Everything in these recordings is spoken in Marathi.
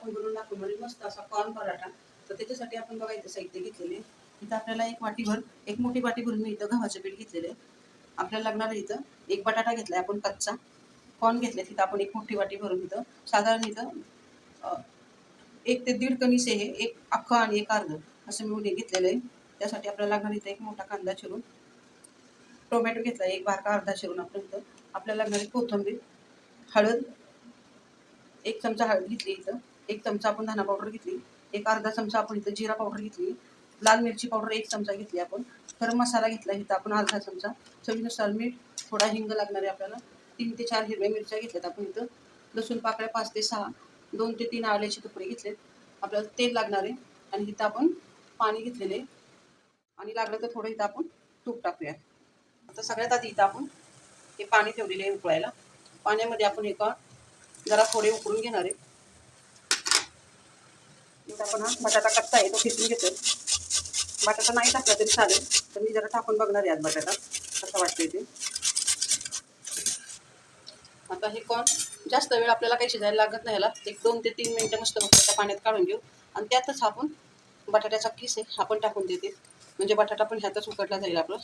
आपण बनवून दाखवून म्हणजे मस्त असा कॉर्न पराठा. तर त्याच्यासाठी आपण बघा इथं साहित्य घेतलेले. इथं आपल्याला एक वाटीभर एक मोठी वाटीभर मी इथं गव्हाचे पीठ घेतलेले आपल्याला लागणार इथं एक बटाटा घेतला आपण कच्चा. कॉर्न घेतले तिथं आपण एक मोठी वाटी भरून इथं. साधारण इथं एक ते दीड कणीसे हे एक अख्खं आणि एक अर्ध असं मिळून घेतलेलं आहे. त्यासाठी आपल्याला लागणार इथं एक मोठा कांदा चिरून. टोमॅटो घेतला एक बारका अर्धा चिरून आपण इथं. आपल्याला लागणारी कोथंबीर हळद एक चमचा हळद घेतली इथं. एक चमचा आपण धना पावडर घेतली एक अर्धा चमचा आपण इथं जिरा पावडर घेतली लाल मिरची पावडर एक चमचा घेतली आपण गरम मसाला घेतला इथं आपण अर्धा चमचा चवीनुसार मीठ थोडा हिंग लागणार आहे आपल्याला तीन ते चार हिरव्या मिरच्या घेतल्यात आपण इथं लसूण पाकळ्या पाच ते सहा दोन ते तीन आल्याचे तुकडे घेतलेत आपल्याला तेल लागणार आहे आणि इथं आपण पाणी घेतलेले आणि लागलं तर थोडं इथं आपण तूप टाकूया. आता सगळ्यात आधी इथं आपण हे पाणी ठेवलेले आहे उकळायला. पाण्यामध्ये आपण एका जरा थोडे उकळून घेणार आहे. इथं आपण हा बटाटा कच्चा आहे तो खिचून घेतोय. बटाटा नाही टाकला तरी चालेल तर मी जरा टाकून बघणार आहे आज बटाटा कसा वाटतोय ते. आता हे कॉर्न जास्त वेळ आपल्याला काही शिजायला लागत नाही ह्याला. एक दोन ते तीन मिनटं मस्त बटाटा पाण्यात काढून घेऊ. आणि त्यातच आपण बटाट्याचा किस आहे हा पण टाकून देते. म्हणजे बटाटा पण ह्यातच उकडला जाईल आपलं.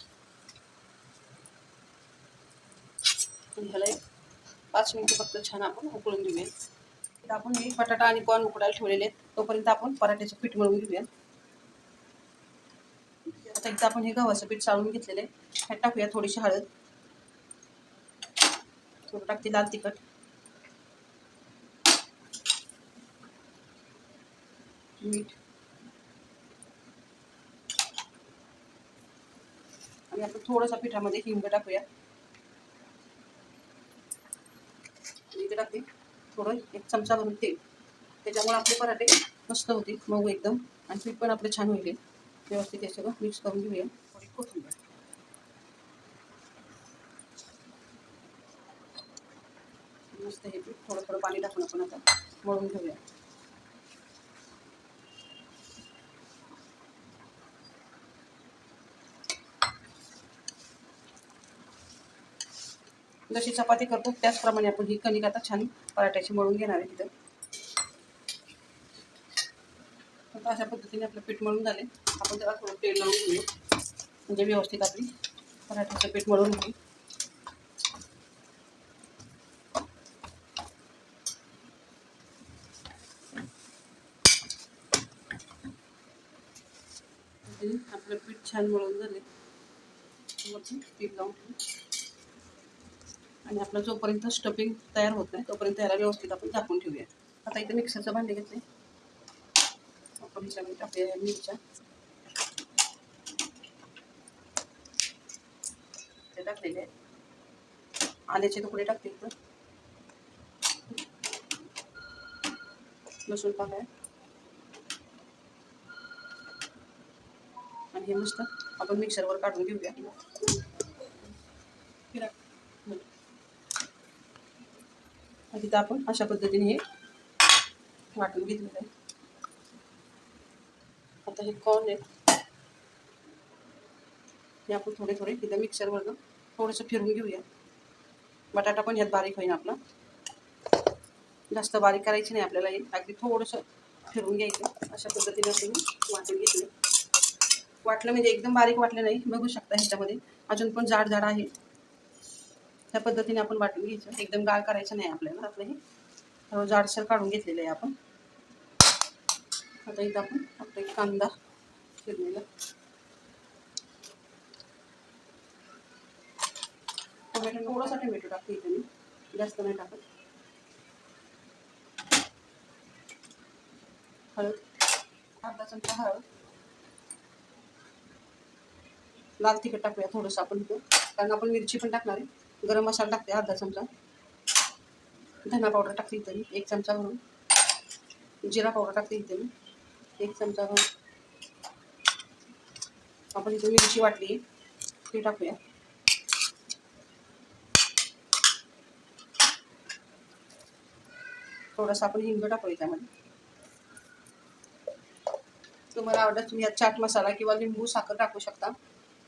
ह्याला एक पाच मिनिटं फक्त छान आपण उकळून घेऊया. बटाटा कॉर्न उकडायला ठेवलेले तोपर्यंत पीठ मळून घेऊया. आता इथं आपण पीठ घेतलेलं आहे. ह्यात टाकूया थोडीशी थोडं टाकते लाल तिखट. मीठ. आणि आपण थोडंसं पिठामध्ये हिंग टाकूया. थोडं एक चमचा भरून तेल त्याच्यामुळे आपले पराठे मस्त होतील मऊ एकदम. आणि पीठ पण आपलं छान होईल. व्यवस्थित हे सगळं मिक्स करून घेऊया. थोडी कोथिंबीर. मस्त हे पीठ थोडं थोडं पाणी टाकून आपण आता मळून घेऊया. जशी चपाती करतो त्याचप्रमाणे आपण ही कणिक आता छान पराठ्याची मळून घेणार आहे तिथं. आता अशा पद्धतीने आपलं पीठ मळून झाले. आपण त्याला थोडं तेल लावून घेऊ म्हणजे व्यवस्थित आपली पराठ्याचं पीठ मळून घेऊ आपलं पीठ छान मळून झाले. वरती पीठ लावून ठेवू. आणि आपलं जोपर्यंत स्टफिंग तयार होत नाही तोपर्यंत याला व्यवस्थित आपण झाकून ठेवूया. आता इथे मिक्सरचं भांडे घेतले. आपण हिच्यामध्ये टाकूया या मिरच्या. ते टाकलेले आहेत. आल्याचे तुकडे टाकते इथं लसूण टाकाय आणि हे मस्त आपण मिक्सरवर काढून घेऊया. आणि तिथं आपण अशा पद्धतीने हे वाटून घेतलेलं आहे. आता हे कॉर्न आहे. हे आपण थोडे थोडे तिथं मिक्सरवरनं थोडंसं फिरून घेऊया. बटाटा पण ह्यात बारीक होईन आपला. जास्त बारीक करायची नाही आपल्याला हे. अगदी थोडंसं फिरून घ्यायचं. अशा पद्धतीने आपण वाटून घेतलं वाटलं म्हणजे एकदम बारीक वाटलं नाही. बघू शकता ह्याच्यामध्ये. अजून पण जाड जाड आहे. त्या पद्धतीने आपण वाटून घ्यायचं. एकदम गाळ करायचं नाही आपल्याला आपलं हे थोडं जाडसर काढून घेतलेलं आहे आपण. आता इथं आपण आपला एक कांदा चिरलेला टोमॅटो थोडासा टोमॅटो टाकते इथे मी. जास्त नाही टाकत. हळद. अर्धा चमचा हळद. लाल तिखट टाकूया थोडंसं आपण इथं. कारण आपण मिरची पण टाकणार आहे. गरम मसाला टाकते अर्धा चमचा। धना पावडर टाकते इथं एक चमचा भरून जिरा पावडर टाकते इथे एक चमचा भरून आपण इथं मिरची वाटली, ती टाकूया। थोडंसं आपण हिंग टाकूया त्यामध्ये। तुम्हाला आवडत, तुम्ही यात चाट मसाला किंवा लिंबू, साखर टाकू शकता.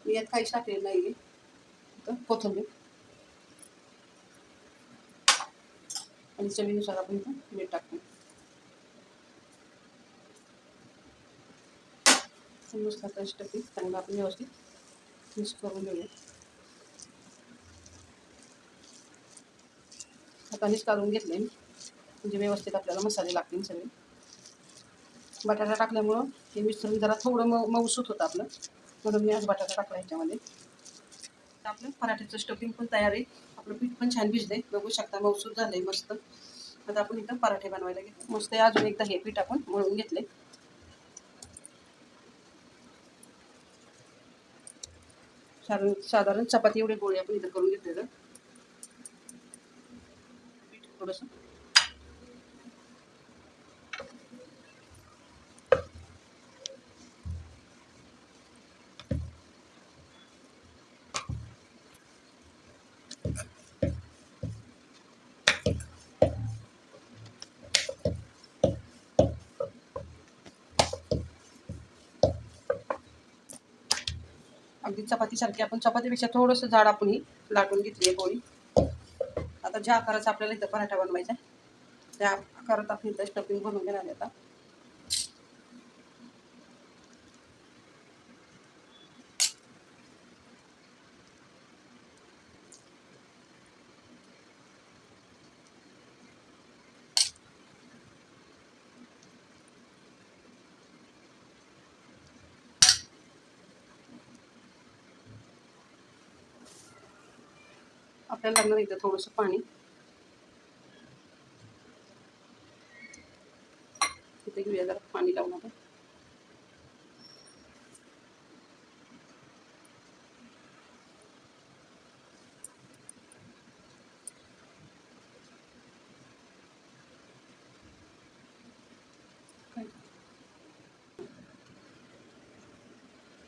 मी यात काहीच टाकलेलं नाही आहे कोथिंबीर. आणि चवीनुसार आपण इथं मीठ टाकतो. मस्त टाकली चांगलं आपण व्यवस्थित मिक्स करून घेऊया हातानेच काढून घेतले मी. म्हणजे व्यवस्थित आपल्याला मसाले लागतील सगळे. बटाटा टाकल्यामुळं हे मिश्रण जरा थोडं मऊ मऊसूत होतं आपलं. म्हणून मी आज बटाटा टाकला ह्याच्यामध्ये. आपलं पराठ्याचं स्टफिंग पण तयार आहे. आपलं पीठ पण छान भिजलंय. बघू शकता मऊसूत झालंय मस्त. आता आपण इथं पराठे बनवायला घेतो. मस्त अजून एकदा हे पीठ आपण मळून घेतले साधारण साधारण चपाती एवढे गोळे आपण इथं करून घेतलेलं. पीठ थोडंसं. अगदी चपातीसारखी आपण चपातीपेक्षा थोडंसं जाड आपण ही लाटून घेतली आहे पोळी. आता ज्या आकाराचा आपल्याला इथं पराठा बनवायचा आहे त्या आकारात आपण इथं स्टफिंग बनवून घेणार आहे आता. आपल्याला लागणार इथं थोडंसं पाणी. इथे घेऊया जरा पाणी लावून आपण.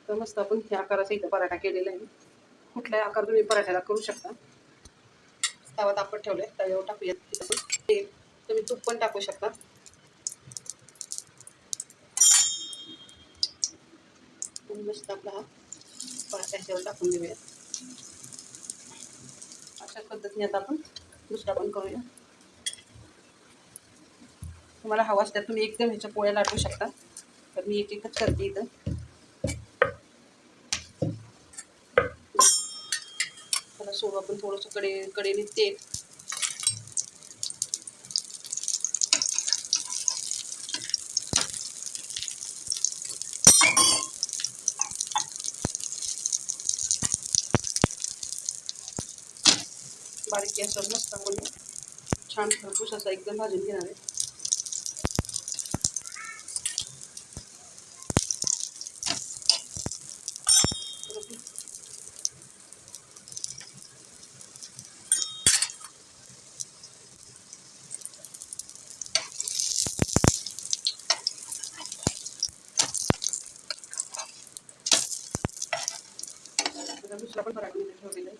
तर मस्त आपण ह्या आकाराचा इथं पराठा केलेला आहे. कुठलाही आकार तुम्ही पराठ्याला करू शकता. तवा तापत आहे तव्यावर टाकूयात. तेल तुम्ही तूप पण टाकू शकता. मस्त आपला हा पराठा टाकून देऊया अशा पद्धतीने आता आपण दुसरा पण करूया. तुम्हाला हवा असल्या तुम्ही एकदम ह्याच्या पोळ्या लाटू शकता. तर मी एक एकच करते इथं. सोडू आपण थोडंसं कडे कडेने तेल. बारीक गॅसवर मस्त आपण छान खरपूस असा एकदम भाजून घेणार आहे. आता दुसरा पण पराठा इथे ठेवलेला आहे.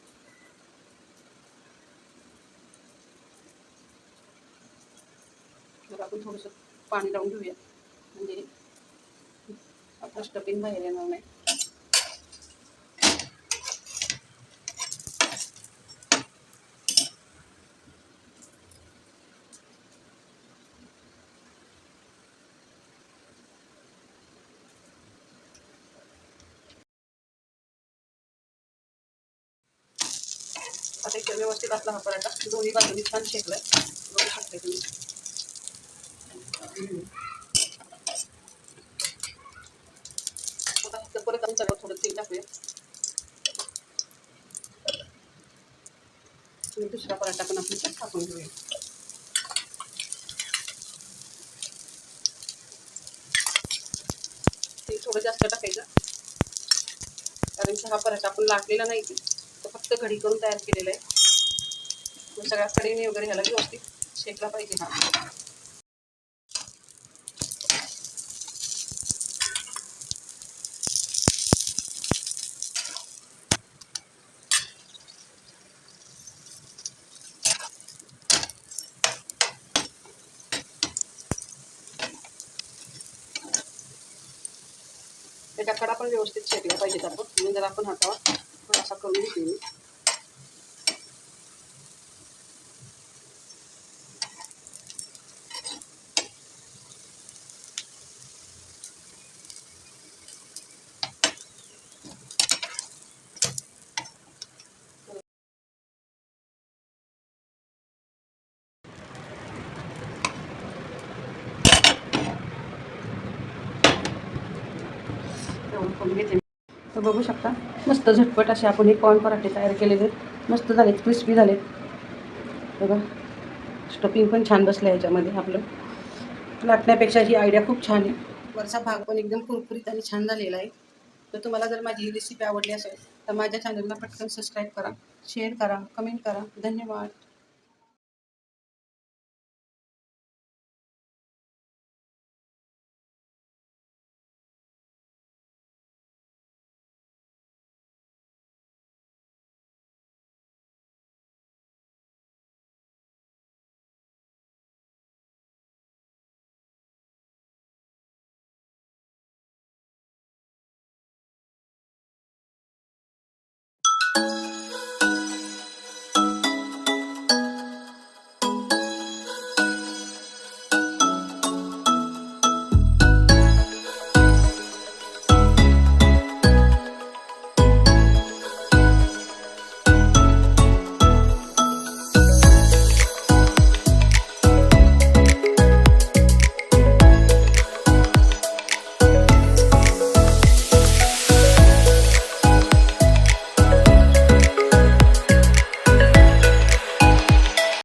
तर आपण थोडंसं पाणी लावून घेऊया. म्हणजे आपलं स्टफिंग बाहेर येणार नाही. आता व्यवस्थित असला हा पराठा. दोन्ही बाजूनी छान शेकलाय. बघू शकते तुम्ही. आता परत आपण थोडं तेल टाकूया. दुसरा पराठा पण आपण त्यात टाकून घेऊया. तेल थोडं जास्त टाकायचं. कारण की हा पराठा आपण लाटलेला नाही. तो फक्त घडी करून तयार केलेला आहे. तो सगळ्या कडेने वगैरे ह्याला व्यवस्थित शेकला पाहिजे. हा त्याच्या कडा पण व्यवस्थित शेकल्या पाहिजेत आपण. म्हणजे जर आपण हातावर थोडासा करून घेते घेते तर बघू शकता मस्त झटपट असे आपण हे कॉर्न पराठे तयार केलेले आहेत. मस्त झालेत क्रिस्पी झालेत. बघा स्टफिंग पण छान बसलं आहे याच्यामध्ये आपलं. लाटण्यापेक्षा ही आयडिया खूप छान आहे. वरचा भाग पण एकदम कुरकुरीत आणि छान झालेला आहे. तर तुम्हाला जर माझी ही रेसिपी आवडली असेल तर माझ्या चॅनलला पटकन सबस्क्राईब करा शेअर करा कमेंट करा. धन्यवाद.